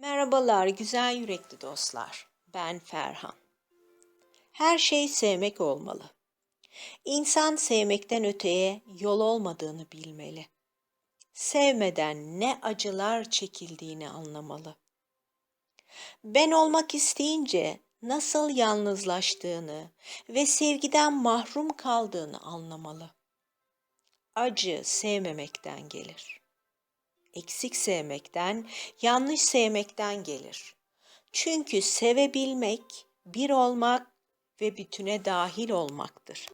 Merhabalar güzel yürekli dostlar. Ben Ferhan. Her şey sevmek olmalı. İnsan sevmekten öteye yol olmadığını bilmeli. Sevmeden ne acılar çekildiğini anlamalı. Ben olmak isteyince nasıl yalnızlaştığını ve sevgiden mahrum kaldığını anlamalı. Acı sevmemekten gelir eksik sevmekten, yanlış sevmekten gelir. Çünkü sevebilmek, bir olmak ve bütüne dahil olmaktır.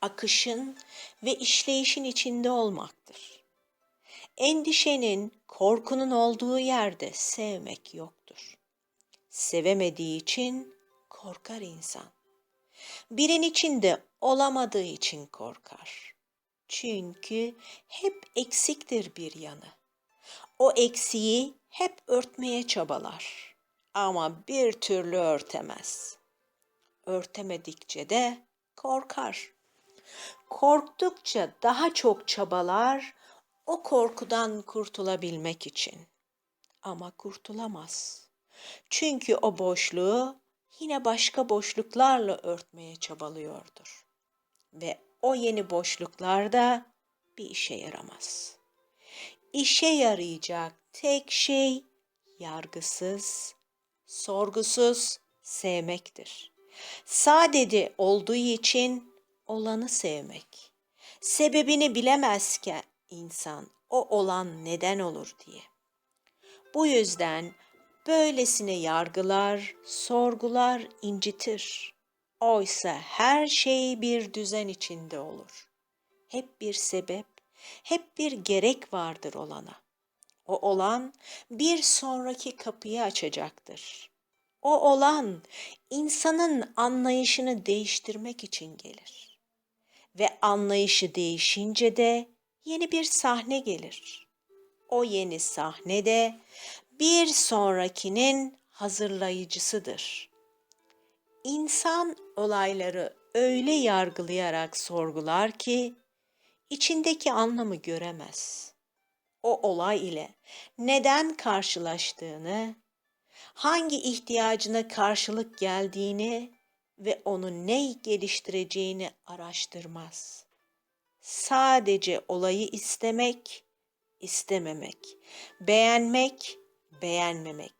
Akışın ve işleyişin içinde olmaktır. Endişenin, korkunun olduğu yerde sevmek yoktur. Sevemediği için korkar insan. Birin içinde olamadığı için korkar. Çünkü hep eksiktir bir yanı o eksiği hep örtmeye çabalar ama bir türlü örtemez. Örtemedikçe de korkar. Korktukça daha çok çabalar o korkudan kurtulabilmek için. Ama kurtulamaz. Çünkü o boşluğu yine başka boşluklarla örtmeye çabalıyordur. Ve o yeni boşluklarda bir işe yaramaz.'' İşe yarayacak tek şey yargısız, sorgusuz sevmektir. Sadece olduğu için olanı sevmek. Sebebini bilemezken insan o olan neden olur diye. Bu yüzden böylesine yargılar, sorgular incitir. Oysa her şey bir düzen içinde olur. Hep bir sebep, hep bir gerek vardır olana. O olan bir sonraki kapıyı açacaktır. O olan insanın anlayışını değiştirmek için gelir. Ve anlayışı değişince de yeni bir sahne gelir. O yeni sahne de bir sonrakinin hazırlayıcısıdır. İnsan olayları öyle yargılayarak sorgular ki içindeki anlamı göremez. O olay ile neden karşılaştığını, hangi ihtiyacına karşılık geldiğini ve onu ne geliştireceğini araştırmaz. Sadece olayı istemek, istememek, beğenmek, beğenmemek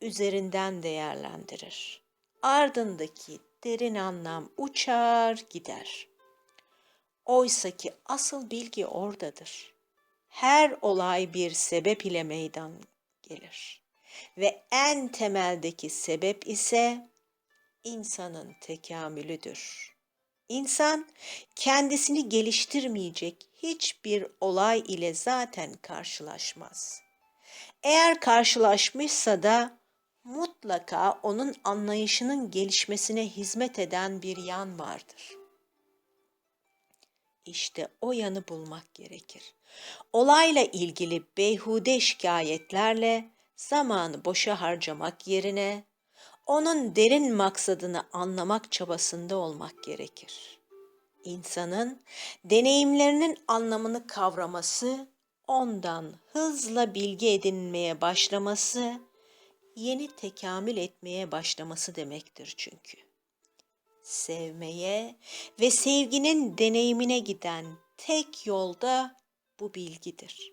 üzerinden değerlendirir. Ardındaki derin anlam uçar gider.'' Oysa ki asıl bilgi oradadır. Her olay bir sebep ile meydan gelir. Ve en temeldeki sebep ise insanın tekamülüdür. İnsan kendisini geliştirmeyecek hiçbir olay ile zaten karşılaşmaz. Eğer karşılaşmışsa da mutlaka onun anlayışının gelişmesine hizmet eden bir yan vardır. İşte o yanı bulmak gerekir. Olayla ilgili beyhude şikayetlerle zamanı boşa harcamak yerine onun derin maksadını anlamak çabasında olmak gerekir. İnsanın deneyimlerinin anlamını kavraması, ondan hızla bilgi edinmeye başlaması, yeni tekamül etmeye başlaması demektir çünkü sevmeye ve sevginin deneyimine giden tek yolda bu bilgidir.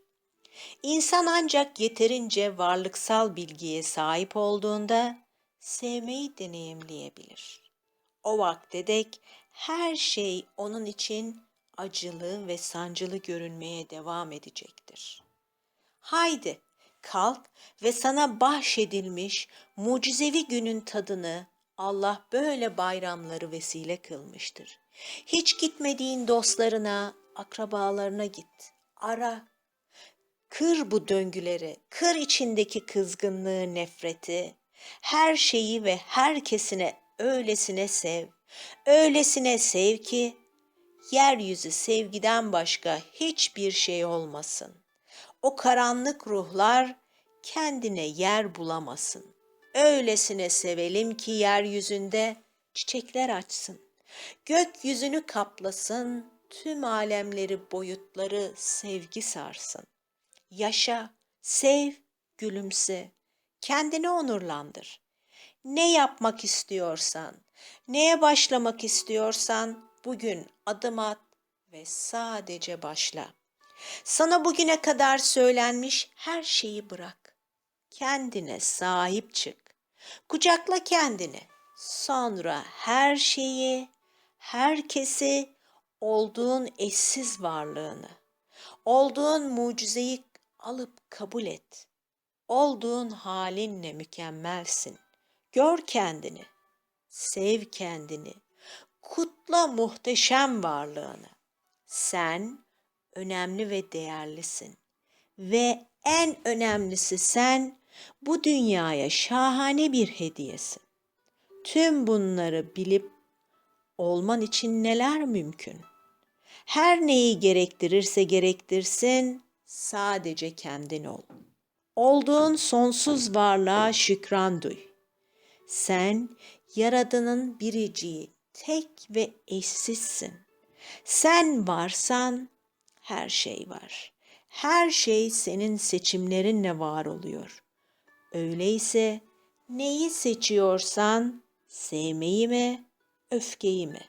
İnsan ancak yeterince varlıksal bilgiye sahip olduğunda sevmeyi deneyimleyebilir. O vakte dek her şey onun için acılı ve sancılı görünmeye devam edecektir. Haydi kalk ve sana bahşedilmiş mucizevi günün tadını Allah böyle bayramları vesile kılmıştır. Hiç gitmediğin dostlarına, akrabalarına git. Ara. Kır bu döngüleri, kır içindeki kızgınlığı, nefreti. Her şeyi ve herkesine öylesine sev. Öylesine sev ki yeryüzü sevgiden başka hiçbir şey olmasın. O karanlık ruhlar kendine yer bulamasın. Öylesine sevelim ki yeryüzünde çiçekler açsın. Gökyüzünü kaplasın, tüm alemleri boyutları sevgi sarsın. Yaşa, sev, gülümse. Kendini onurlandır. Ne yapmak istiyorsan, neye başlamak istiyorsan bugün adım at ve sadece başla. Sana bugüne kadar söylenmiş her şeyi bırak. Kendine sahip çık. Kucakla kendini. Sonra her şeyi, herkesi, olduğun eşsiz varlığını, olduğun mucizeyi alıp kabul et. Olduğun halinle mükemmelsin. Gör kendini, sev kendini, kutla muhteşem varlığını. Sen önemli ve değerlisin. Ve en önemlisi sen bu dünyaya şahane bir hediyesin. Tüm bunları bilip olman için neler mümkün? Her neyi gerektirirse gerektirsin, sadece kendin ol. Olduğun sonsuz varlığa şükran duy. Sen Yaradan'ın biriciği, tek ve eşsizsin. Sen varsan her şey var. Her şey senin seçimlerinle var oluyor. Öyleyse neyi seçiyorsan sevmeyi mi, öfkeyi mi?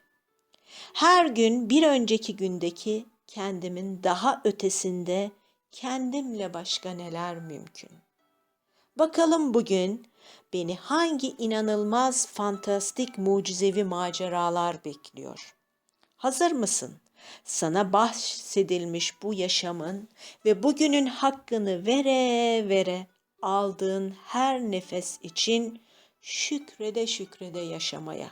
Her gün bir önceki gündeki kendimin daha ötesinde kendimle başka neler mümkün? Bakalım bugün beni hangi inanılmaz fantastik mucizevi maceralar bekliyor? Hazır mısın? Sana bahsedilmiş bu yaşamın ve bugünün hakkını vere vere aldığın her nefes için şükrede şükrede yaşamaya.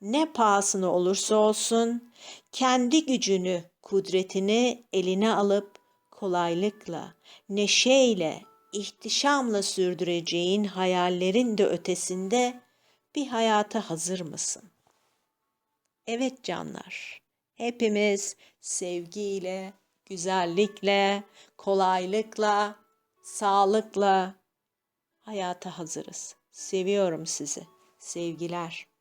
Ne pahasına olursa olsun kendi gücünü, kudretini eline alıp kolaylıkla, neşeyle, ihtişamla sürdüreceğin hayallerin de ötesinde bir hayata hazır mısın? Evet canlar, hepimiz sevgiyle, güzellikle, kolaylıkla, sağlıkla hayata hazırız. Seviyorum sizi. Sevgiler.